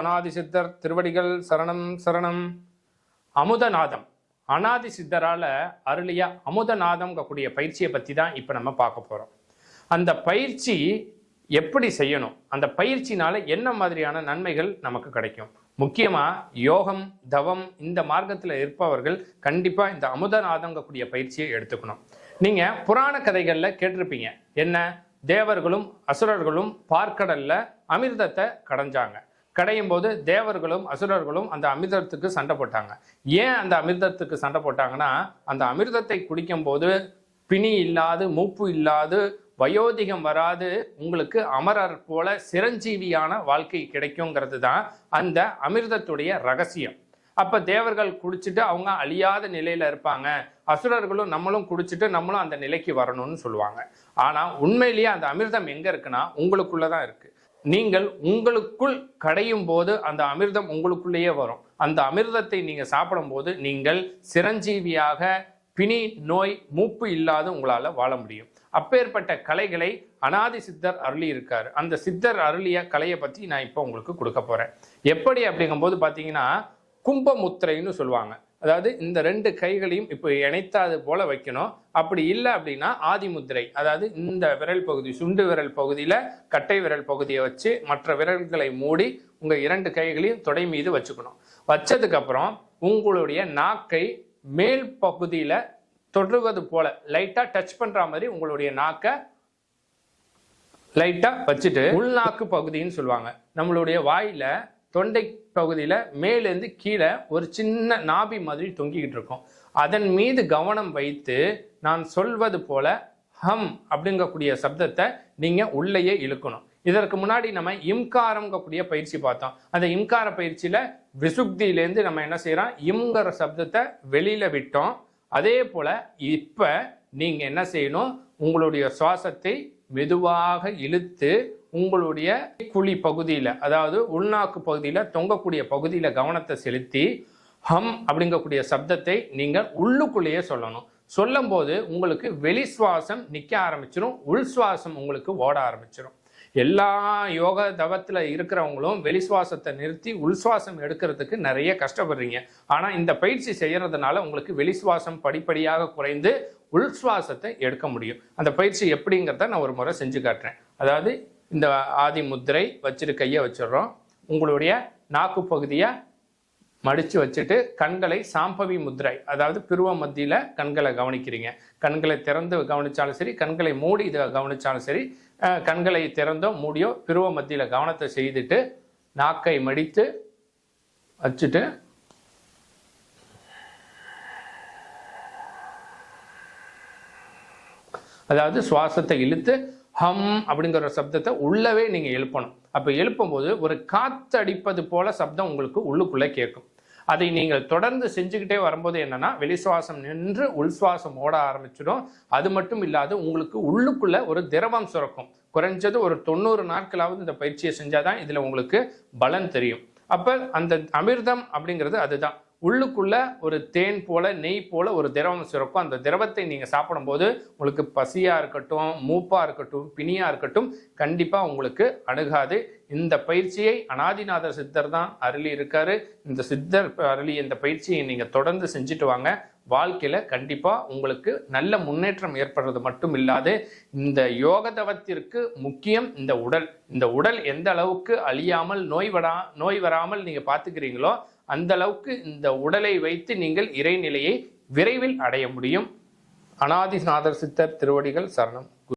அனாதி சித்தர் திருவடிகள் சரணம் சரணம். அமுதநாதம். அனாதி சித்தரால அருளிய அமுதநாதம் பயிற்சியை பற்றி தான் இப்போ நம்ம பார்க்க போகிறோம் அந்த பயிற்சி எப்படி செய்யணும்? அந்த பயிற்சினால என்ன மாதிரியான நன்மைகள் நமக்கு கிடைக்கும்? முக்கியமாக யோகம் தவம் இந்த மார்க்கத்தில் இருப்பவர்கள் கண்டிப்பாக இந்த அமுதநாதங்கக்கூடிய பயிற்சியை எடுத்துக்கணும். நீங்கள் புராண கதைகளில் கேட்டிருப்பீங்க. என்ன? தேவர்களும் அசுரர்களும் பார்க்கடலில் அமிர்தத்தை கடைஞ்சாங்க. கடையும் போது தேவர்களும் அசுரர்களும் அந்த அமிர்தத்துக்கு சண்டை போட்டாங்க. ஏன் அந்த அமிர்தத்துக்கு சண்டை போட்டாங்கன்னா அந்த அமிர்தத்தை குடிக்கும் போது பிணி இல்லாது மூப்பு இல்லாது வயோதிகம் வராது உங்களுக்கு அமரர் போல சிரஞ்சீவியான வாழ்க்கை கிடைக்குங்கிறது தான் அந்த அமிர்தத்துடைய ரகசியம். அப்ப தேவர்கள் குடிச்சிட்டு அவங்க அழியாத நிலையில இருப்பாங்க. அசுரர்களும் நம்மளும் குடிச்சிட்டு நம்மளும் அந்த நிலைக்கு வரணும்னு சொல்லுவாங்க. ஆனா உண்மையிலேயே அந்த அமிர்தம் எங்க இருக்குன்னா உங்களுக்குள்ளதான் இருக்கு. நீங்கள் உங்களுக்குள் கடையும் போது அந்த அமிர்தம் உங்களுக்குள்ளேயே வரும். அந்த அமிர்தத்தை நீங்கள் சாப்பிடும் போது நீங்கள் சிரஞ்சீவியாக பிணி நோய் மூப்பு இல்லாத உங்களால் வாழ முடியும். அப்பேற்பட்ட கலைகளை அனாதி சித்தர் அருளி இருக்கார். அந்த சித்தர் அருளிய கலையை பற்றி நான் இப்போ உங்களுக்கு கொடுக்க போகிறேன் எப்படி அப்படிங்கும்போது பார்த்தீங்கன்னா கும்பமுத்திரைன்னு சொல்லுவாங்க. அதாவது இந்த ரெண்டு கைகளையும் இப்போ இணைத்தாது போல வைக்கணும். அப்படி இல்லை அப்படின்னா ஆதிமுத்திரை அதாவது இந்த விரல் பகுதி சுண்டு விரல் பகுதியில் கட்டை விரல் பகுதியை வச்சு மற்ற விரல்களை மூடி உங்கள் இரண்டு கைகளையும் தொடை மீது வச்சுக்கணும். வச்சதுக்கப்புறம் உங்களுடைய நாக்கை மேல் பகுதியில் தொடுவது போல லைட்டாக டச் பண்ணுற மாதிரி உங்களுடைய நாக்கை லைட்டாக வச்சுட்டு உள்நாக்கு பகுதின்னு சொல்லுவாங்க. நம்மளுடைய வாயில் தொண்டை பகுதியில் மேலேருந்து கீழே ஒரு சின்ன நாபி மாதிரி தொங்கிக்கிட்டு இருக்கும். அதன் மீது கவனம் வைத்து நான் சொல்வது போல ஹம் அப்படிங்கக்கூடிய சப்தத்தை நீங்கள் உள்ளேயே இழுக்கணும். இதற்கு முன்னாடி நம்ம இம்காரம்ங்கக்கூடிய பயிற்சி பார்த்தோம். அந்த இம்கார பயிற்சியில் விசுக்தியிலேருந்து நம்ம என்ன செய்கிறோம் இம்ங்கிற சப்தத்தை வெளியில் விட்டோம். அதே போல் இப்போ நீங்கள் என்ன செய்யணும்? உங்களுடைய சுவாசத்தை மெதுவாக இழுத்து உங்களுடைய குழி பகுதியில் அதாவது உள்நாக்கு பகுதியில் தொங்கக்கூடிய பகுதியில் கவனத்தை செலுத்தி ஹம் அப்படிங்கக்கூடிய சப்தத்தை நீங்கள் உள்ளுக்குள்ளேயே சொல்லணும். சொல்லும் போது உங்களுக்கு வெளி சுவாசம் நிற்க ஆரம்பிச்சிடும் உள் சுவாசம் உங்களுக்கு ஓட ஆரம்பிச்சிடும் எல்லா யோக தவத்தில் இருக்கிறவங்களும் வெளி சுவாசத்தை நிறுத்தி உள் சுவாசம் எடுக்கிறதுக்கு நிறைய கஷ்டப்படுறீங்க. ஆனால் இந்த பயிற்சி செய்யறதுனால உங்களுக்கு வெளி சுவாசம் படிப்படியாக குறைந்து உள் சுவாசத்தை எடுக்க முடியும். அந்த பயிற்சி எப்படிங்கிறத நான் ஒரு முறை செஞ்சு காட்டுறேன். அதாவது இந்த ஆதி முத்திரை வச்சுட்டு கையை வச்சிடுறோம் உங்களுடைய நாக்கு பகுதியை மடித்து வச்சுட்டு கண்களை சாம்பவி முத்திரை அதாவது பிருவ மத்தியில் கண்களை கவனிக்கிறீங்க. கண்களை திறந்து கவனித்தாலும் சரி கண்களை மூடி இதை கவனித்தாலும் சரி கண்களை திறந்தோ மூடியோ பிருவ மத்தியில் கவனத்தை செய்துட்டு நாக்கை மடித்து வச்சுட்டு அதாவது சுவாசத்தை இழுத்து ஹம் அப்படிங்கிற சப்தத்தை உள்ளவே நீங்கள் எழுப்பணும். அப்போ எழுப்பும்போது ஒரு காத்தடிப்பது போல சப்தம் உங்களுக்கு உள்ளுக்குள்ளே கேட்கும். அதை நீங்கள் தொடர்ந்து செஞ்சுக்கிட்டே வரும்போது என்னன்னா வெளிசுவாசம் நின்று உள்சுவாசம் ஓட ஆரம்பிச்சிடும். அது மட்டும் இல்லாது உங்களுக்கு உள்ளுக்குள்ள ஒரு திரவம் சுரக்கும். குறைஞ்சது ஒரு தொண்ணூறு நாட்களாவது இந்த பயிற்சியை செஞ்சாதான் இதுல உங்களுக்கு பலன் தெரியும். அப்ப அந்த அமிர்தம் அப்படிங்கிறது அதுதான். உள்ளுக்குள்ள ஒரு தேன் போல நெய் போல ஒரு திரவம் சுரக்கும் அந்த திரவத்தை நீங்க சாப்பிடும்போது உங்களுக்கு பசியா இருக்கட்டும் மூப்பா இருக்கட்டும் பிணியா இருக்கட்டும் கண்டிப்பா உங்களுக்கு அணுகாது. இந்த பயிற்சியை அனாதிநாதர் சித்தர் தான் அருளி இருக்காரு. இந்த சித்தர் அருளி இந்த பயிற்சியை நீங்க தொடர்ந்து செஞ்சுட்டு வாங்க. வாழ்க்கையில கண்டிப்பா உங்களுக்கு நல்ல முன்னேற்றம் ஏற்படுறது மட்டும் இல்லாது இந்த யோக தவத்திற்கு முக்கியம் இந்த உடல். இந்த உடல் எந்த அளவுக்கு அழியாமல் நோய் வரா நோய் வராமல் நீங்க பாத்துக்கிறீங்களோ அந்த அளவுக்கு இந்த உடலை வைத்து நீங்கள் இறைநிலையை விரைவில் அடைய முடியும். அனாதிநாதர் சித்தர் திருவடிகள் சரணம்.